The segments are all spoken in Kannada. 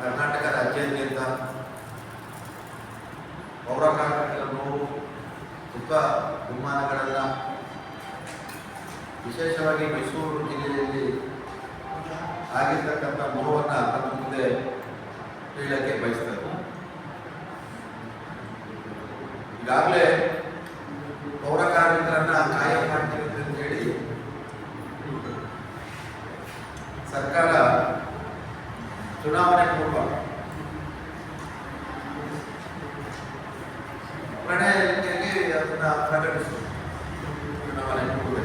ಕರ್ನಾಟಕ ರಾಜ್ಯಾದ್ಯಂತ ಪೌರ ಕಾರ್ಮಿಕರ ನೋವು, ದುಃಖ ವಿಶೇಷವಾಗಿ ಮೈಸೂರು ಜಿಲ್ಲೆಯಲ್ಲಿ ಆಗಿರ್ತಕ್ಕಂಥ ನೋವನ್ನು ತಮ್ಮ ಮುಂದೆ ಹೇಳಕ್ಕೆ ಬಯಸ್ತಾರೆ ಈಗಾಗಲೇ ಪೌರ ಕಾರ್ಮಿಕರನ್ನ ಕಾಯಂ ಮಾಡ್ತೀವಿ ಅಂತ ಹೇಳಿ ಸರ್ಕಾರ ಚುನಾವಣೆ ಪೂರ್ವ ಪ್ರಣಯದಲ್ಲಿ ಅದನ್ನ ಪ್ರಕಟಿಸಿದರು ಚುನಾವಣೆ ಪೂರ್ವ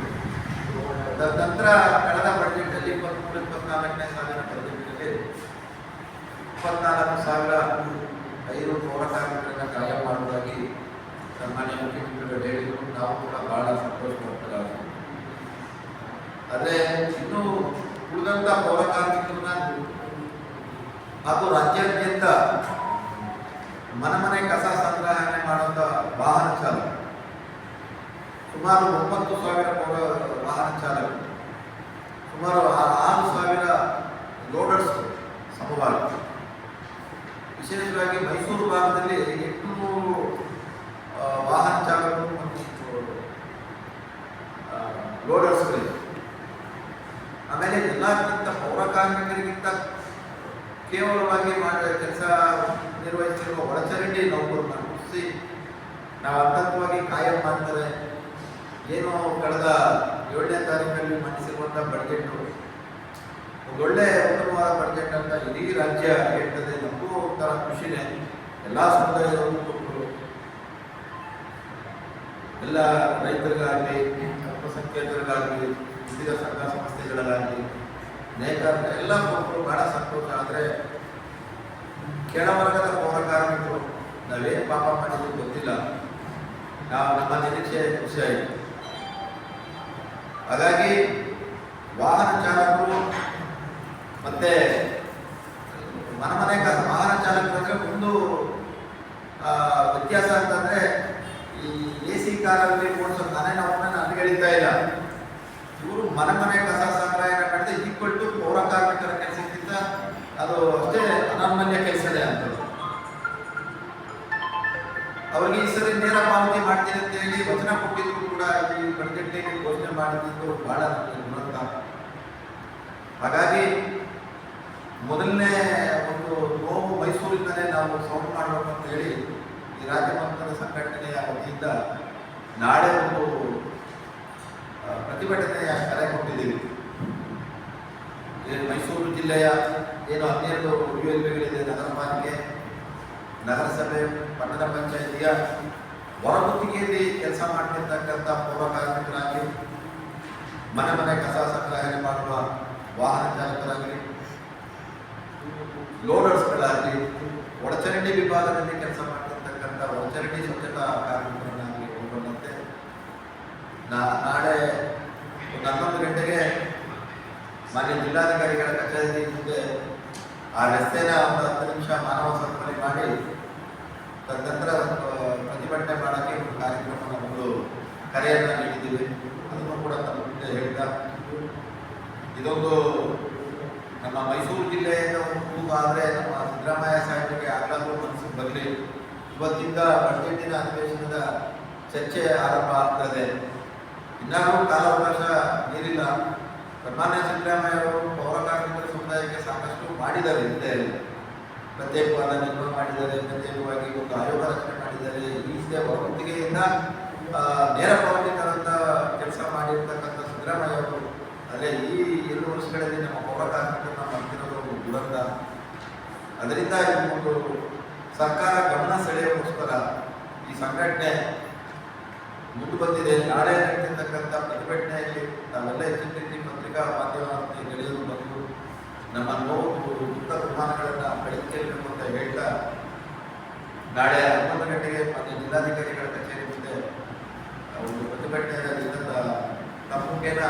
ತದನಂತರ ಕಳೆದ ಬಜೆಟ್ನಲ್ಲಿ ಇಪ್ಪತ್ಮೂರು, ಇಪ್ಪತ್ನಾಲ್ಕನೇ ಸಾಲಿನ ಬಜೆಟ್ನಲ್ಲಿ ಇಪ್ಪತ್ನಾಲ್ಕು ಸಾವಿರ ಐದು ಹೋರಾಟಗಳನ್ನು ಕಾಯಂ ಮಾಡುವುದಾಗಿ ಸನ್ಮಾನ್ಯ ಮುಖ್ಯಮಂತ್ರಿಗಳು ಹೇಳಿದರು. ನಾವು ಕೂಡ ಬಹಳ ಸಂತೋಷಪಡ್ತೇವೆ. ಆದರೆ ಇನ್ನೂ ಉಳಿದಂಥ ಪೌರ ಕಾರ್ಮಿಕರನ್ನ ಹಾಗೂ ರಾಜ್ಯಾದ್ಯಂತ ಮನೆ ಕಸ ಸಂಗ್ರಹಣೆ ಮಾಡುವಂಥ ವಾಹನ ಚಾಲಕ. ಸುಮಾರು ಒಂಬತ್ತು ಸಾವಿರ ವಾಹನ ಚಾಲಕರು ಸುಮಾರು ಆರು ಸಾವಿರ ಲೋಡರ್ಸ್ ಸಮವಾಗಿ ವಿಶೇಷವಾಗಿ ಮೈಸೂರು ಭಾಗದಲ್ಲಿ ಎಂಟುನೂರು ಆ, ವಾಹನ ಚಾಲಕರು ಮತ್ತು ಆ, ಲೋಡರ್ಸ್ಗಳಿವೆ ಆಮೇಲೆ ಎಲ್ಲಕ್ಕಿಂತ ಪೌರ ಕಾರ್ಮಿಕರಿಗಿಂತ ಕೇವಲವಾಗಿ ಮಾಡುವ ಕೆಲಸ ನಿರ್ವಹಿಸಿರುವ ಒಳಚರಂಡಿ ನೌಕರನ್ನ ಗುರುತಿಸಿ ನಾವು ಹಂತವಾಗಿ ಕಾಯಂ ಮಾಡ್ತಾರೆ. ಏನು ಕಳೆದ ಏಳನೇ ತಾರೀಕಲ್ಲಿ ಮಂಡಿಸಿರುವಂಥ ಬಡ್ಜೆಟ್ ಒಳ್ಳೆ ಉತ್ತಮವಾದ ಬಡ್ಜೆಟ್ ಅಂತ ಇಡೀ ರಾಜ್ಯ ಹೇಳ್ತದೆ. ನಮಗೂ ಒಂಥರ ಖುಷಿನೇ. ಎಲ್ಲ ಸಮುದಾಯದವರು ಕೊಟ್ಟರು ಎಲ್ಲ ರೈತರಿಗಾಗಲಿ ಅಲ್ಪಸಂಖ್ಯಾತರಿಗಾಗಲಿ ವಿವಿಧ ಸಂಘ ಸಂಸ್ಥೆಗಳಿಗಾಗಲಿ ನೇಕಾರ ಎಲ್ಲ ಕೊಟ್ಟರು ಬಹಳ ಸಂತೋಷ. ಆದರೆ ಕೆಳವರ್ಗದ ಪೌರ ಕಾರ್ಮಿಕರು ನಾವೇನು ಪಾಪ ಮಾಡಿದ್ರು ಗೊತ್ತಿಲ್ಲ. ನಾವು ನಮ್ಮ ನಿರೀಕ್ಷೆ ಖುಷಿ ಆಯಿತು. ಹಾಗಾಗಿ ವಾಹನ ಚಾಲಕರು ಮತ್ತೆ ಮನ ಮನೆ ವಾಹನ ಚಾಲಕರಿಗೆ ಒಂದು ವ್ಯತ್ಯಾಸ ಅಂತಂದ್ರೆ ಈ ಎ ಸಿ ಕಾರಲ್ಲಿ ಓಡಿಸೋ ಮನೆ ನಾವು ಹೇಳಿತಾ ಇಲ್ಲ. ಇವರು ಮನೆ ಮನೆ ಕಸ ಸಂಗ್ರಹಣೆ ಮಾಡಿದ್ರೆ ಈಕ್ವಲ್ ಟು ಪೌರ ಕಾರ್ಮಿಕರ ಕೆಲಸಕ್ಕಿಂತ ಅದು ಅಷ್ಟೇ ಅನನ್ಯ ಕೆಲಸನೇ ಅಂತ ಅವರಿಗೆ ಈ ಸರಿ ನೇರ ಪಾವತಿ ಮಾಡ್ತೀನಿ ಅಂತ ಹೇಳಿ ವಚನ ಕೊಟ್ಟಿದ್ರು ಕೂಡ ಈ ಬಡ್ಜೆಟ್ನಲ್ಲಿ ಘೋಷಣೆ ಮಾಡಿದ್ದು ಬಹಳ ದುರಂತ. ಹಾಗಾಗಿ ಮೊದಲನೇ ಒಂದು ನೋವು ಮೈಸೂರಿನಲ್ಲೇ ನಾವು ಸೌಂಡ್ ಮಾಡಬೇಕು ಅಂತ ಹೇಳಿ ಈ ರಾಜ್ಯ ಮಟ್ಟದ ಸಂಘಟನೆಯ ವತಿಯಿಂದ ನಾಳೆ ಒಂದು ಪ್ರತಿಭಟನೆಯ ಕರೆ ಕೊಟ್ಟಿದ್ದೀವಿ. ಏನು ಮೈಸೂರು ಜಿಲ್ಲೆಯ ಏನು ಹನ್ನೆರಡು ಯು ಎಲ್ ಪಿಗಳಿದೆ ನಗರ ಪಾಲಿಕೆ ನಗರಸಭೆ ಪಟ್ಟಣ ಪಂಚಾಯಿತಿಯ ಹೊರಗುತ್ತಿಗೆಯಲ್ಲಿ ಕೆಲಸ ಮಾಡ್ತಿರ್ತಕ್ಕಂಥ ಪೌರ ಕಾರ್ಮಿಕರಾಗಲಿ ಮನೆ ಮನೆ ಕಸ ಸಂಗ್ರಹಣೆ ಮಾಡುವ ವಾಹನ ಚಾಲಕರಾಗಲಿ, ಲೋಡರ್ಸ್ಗಳಾಗಲಿ ಒಳಚರಂಡಿ ವಿಭಾಗದಲ್ಲಿ ಕೆಲಸ ಮಾಡಿರ್ತಕ್ಕಂಥ ಒಳಚರಂಡಿ ಸ್ವಚ್ಛತಾ ಕಾರ್ಮಿಕರನ್ನಾಗಲಿ ಒಳಗೊಂಡಂತೆ ನಾಳೆ ಒಂದು ಹನ್ನೊಂದು ಗಂಟೆಗೆ ಮಾನ್ಯ ಜಿಲ್ಲಾಧಿಕಾರಿಗಳ ಕಚೇರಿ ಮುಂದೆ ಆ ರಸ್ತೆನ ಒಂದು ಹತ್ತು ನಿಮಿಷ ಮಾನವ ಸರ್ಪಣೆ ಮಾಡಿ ತದನಂತರ ಪ್ರತಿಭಟನೆ ಮಾಡೋಕ್ಕೆ ಒಂದು ಕಾರ್ಯಕ್ರಮ ಒಂದು ಕರೆಯನ್ನು ನೀಡಿದ್ದೀವಿ. ಅದನ್ನು ಕೂಡ ತಮ್ಮ ಮುಂದೆ ಹೇಳ್ತಾ ಇದೊಂದು ನಮ್ಮ ಮೈಸೂರು ಜಿಲ್ಲೆಯಿಂದ ಒಂದು ಆದರೆ ನಮ್ಮ ಸಿದ್ದರಾಮಯ್ಯ ಸಾಹೇಬರಿಗೆ ಆಗಲೂ ಮನಸ್ಸು ಬರಲಿ. ಇವತ್ತಿಂದ ಬಜೆಟಿನ ಅಧಿವೇಶನದ ಚರ್ಚೆ ಆರಂಭ ಆಗ್ತದೆ ಇನ್ನಾದರೂ ಕಾಲಾವಕಾಶ ನೀಡಿಲ್ಲ ಸನ್ಮಾನ್ಯ ಸಿದ್ದರಾಮಯ್ಯ ಅವರು ಪೌರ ಕಾರ್ಮಿಕರ ಸಮುದಾಯಕ್ಕೆ ಸಾಕಷ್ಟು ಮಾಡಿದ್ದಾರೆ ಹಿಂದೆ. ಪ್ರತ್ಯೇಕವಾದ ನಿರ್ಮಾಣ ಮಾಡಿದ್ದಾರೆ, ಪ್ರತ್ಯೇಕವಾಗಿ ಒಂದು ಆಯೋಗ ರಚನೆ ಮಾಡಿದ್ದಾರೆ. ಈ ರೀತಿಯ ಹೊರಗುತ್ತಿಗೆಯಿಂದ ನೇರ ಪೌರಿಕರಂತ ಕೆಲಸ ಮಾಡಿರ್ತಕ್ಕಂಥ ಸಿದ್ದರಾಮಯ್ಯ ಅವರು ಅದೇ ಈ ಎರಡು ವರ್ಷಗಳಲ್ಲಿ ನಮ್ಮ ಪೌರ ಕಾರ್ಮಿಕರನ್ನ ಮಾಡ್ತಿರೋದು ದುರಂತ. ಅದರಿಂದ ಒಂದು ಸರ್ಕಾರ ಗಮನ ಸೆಳೆಯೋಕ್ಕೋಸ್ಕರ ಈ ಸಂಘಟನೆ ಮುಂದೆ ಬಂದಿದೆ ನಾಳೆ ನಡೆದಿರ್ತಕ್ಕಂಥ ಪ್ರತಿಭಟನೆಯಲ್ಲಿ ನಾವೆಲ್ಲ ಹೆಚ್ಚಿನ ರೀತಿ ಪತ್ರಿಕಾ ಮಾಧ್ಯಮ ಗೆಳೆಯರು ಬಂದು ನಮ್ಮ ನೋವು, ದುಃಖ ದುರ್ಮಾನಗಳನ್ನು ಬೆಳಕಿಸಬೇಕು ಅಂತ ಹೇಳ್ತಾ ನಾಳೆ ಹನ್ನೊಂದು ಗಂಟೆಗೆ ಮತ್ತು ಜಿಲ್ಲಾಧಿಕಾರಿಗಳ ಕಚೇರಿ ಮುಂದೆ ಒಂದು ಪ್ರತಿಭಟನೆಯ ದಿನದ ತಪ್ಪುಗೇನ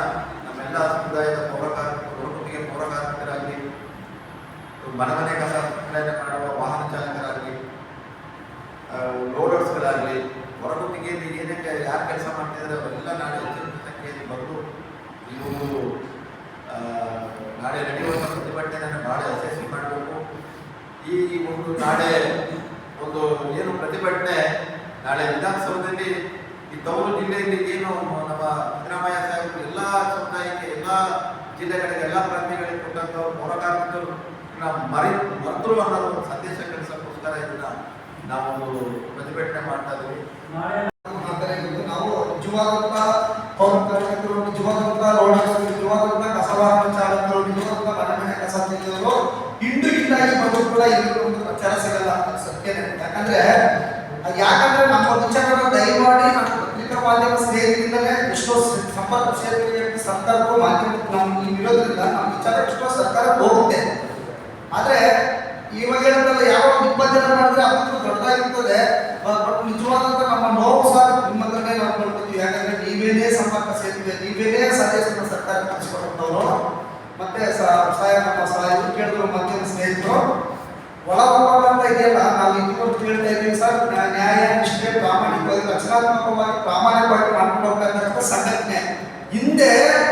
ನಮ್ಮೆಲ್ಲ ಸಮುದಾಯದ ಪೌರ ಕಾರ್ಮಿಕರು ಹೊರಗುತ್ತಿಗೆ ಮನವನೆ ಮನೆ ಕಸ ಸಂಗ್ರಹಣೆ ಮಾಡುವ ವಾಹನ ಚಾಲಕರಾಗಲಿ ಲೋಡರ್ಸ್ಗಳಾಗಲಿ ಹೊರಗುತ್ತಿಗೆಯಲ್ಲಿ ಏನಕ್ಕೆ ಯಾರು ಕೆಲಸ ಮಾಡ್ತಿದ್ದಾರೆ ಅವರೆಲ್ಲ ನಾಳೆ ಹೆಚ್ಚಿನ ಸಂಖ್ಯೆಯಲ್ಲಿ ಬಂದು ಈ ಒಂದು ನಾಳೆ ನಡೆಯುವಂಥ ಪ್ರತಿಭಟನೆಯನ್ನು ಭಾಳ ಯಶಸ್ವಿ ಮಾಡಬೇಕು. ಈ ಒಂದು ನಾಳೆ ಒಂದು ಏನು ಪ್ರತಿಭಟನೆ ನಾಳೆ ವಿಧಾನಸೌಧದಲ್ಲಿ ಈ ತವರು ಜಿಲ್ಲೆಯಲ್ಲಿ ಏನು ನಮ್ಮ ಸಿದ್ದರಾಮಯ್ಯ ಸಾಹೇಬರು ಎಲ್ಲ ಸಮುದಾಯಕ್ಕೆ, ಎಲ್ಲ ಜಿಲ್ಲೆಗಳಿಗೆ, ಎಲ್ಲ ಪ್ರಾಂತ್ಯಗಳಿಗೆ ಕೊಟ್ಟಂತ ಪೌರ ಕಾರ್ಮಿಕರು ಮರಿ ಮರ್ತರು ಅನ್ನೋ ಒಂದು ಸಂದೇಶ ಕಳಿಸೋಕ್ಕೋಸ್ಕರ ಇದನ್ನ ನಾವೊಂದು ಪ್ರತಿಭಟನೆ ಮಾಡ್ತಾ ಇದ್ದೀವಿ ನಾವು ಜುವಾಗಪ್ಪ ಪೌರ ಕಾರ್ಮಿಕರು ನಿಜವಾದಂತ ಇಂಡು ಇಂಡಾಗಿ ಬಂದು ಕೂಡ ಇಲ್ಲಿ ಒಂದು ಪ್ರಚಾರ ಸಿಗಲ್ಲ ಅದು ಸತ್ಯನೇ ಯಾಕಂದ್ರೆ ಯಾಕಂದ್ರೆ ನಮ್ಮ ವಿಚಾರನ ದಯಮಾಡಿ ನಮ್ಮ ಪತ್ರಿಕಾ ಮಾಧ್ಯಮ ಸ್ನೇಹಿತರಿಂದಲೇ ಎಷ್ಟೋ ಸಂಪರ್ಕ ಕ್ಷೇತ್ರಕ್ಕೆ ಸರ್ಕಾರಕ್ಕೂ ಮಾಧ್ಯಮ ನಮ್ಮ ಇರೋದ್ರಿಂದ ನಮ್ಮ ವಿಚಾರ ಎಷ್ಟೋ ಸರ್ಕಾರ ಹೋಗುತ್ತೆ. ಆದ್ರೆ, ಇವಾಗ ಏನಂತಲ್ಲ ಯಾವ ಇಪ್ಪತ್ತು ಜನ ಮಾಡಿದ್ರೆ ಅದಕ್ಕೂ ದೊಡ್ಡದಾಗಿರ್ತದೆ. ಬಟ್ ನಿಜವಾದಂತ ನಮ್ಮ ನೋವು ಸಹ ನಿಮ್ಮ ಹತ್ರನೇ ನಾವು ನೋಡ್ಕೊತೀವಿ ಯಾಕಂದ್ರೆ ನೀವೇನೇ ಸಂಪರ್ಕ ಸೇತುವೆ ನೀವೇನೇ ಸಂದೇಶನ ಸರ್ಕಾರ ಕಳಿಸ್ಕೊಟ್ಟವರು ಮತ್ತೆ ಸ- ಸಹಾಯ ನಮ್ಮ ಸಹಾಯ ಕೇಳಿದ್ರು ಮತ್ತೆ ಸ್ನೇಹಿತರು. ಒಳ ಅಂತ ಇದೆಯಲ್ಲ ನಾವು ಇದುವರೆಗೂ ಕೇಳ್ತಾ ಇದ್ದೀವಿ ಸರ್. ನ್ಯಾ- ನ್ಯಾಯ, ನಿಷ್ಠೆ, ಪ್ರಾಮಾಣಿಕವಾಗಿ ರಚನಾತ್ಮಕವಾಗಿ ಪ್ರಾಮಾಣಿಕವಾಗಿ ಮಾಡ್ಕೊಂಡು ಹೋಗ್ತಕ್ಕಂಥ ಸಂಘಟನೆ. ಹಿಂದೆ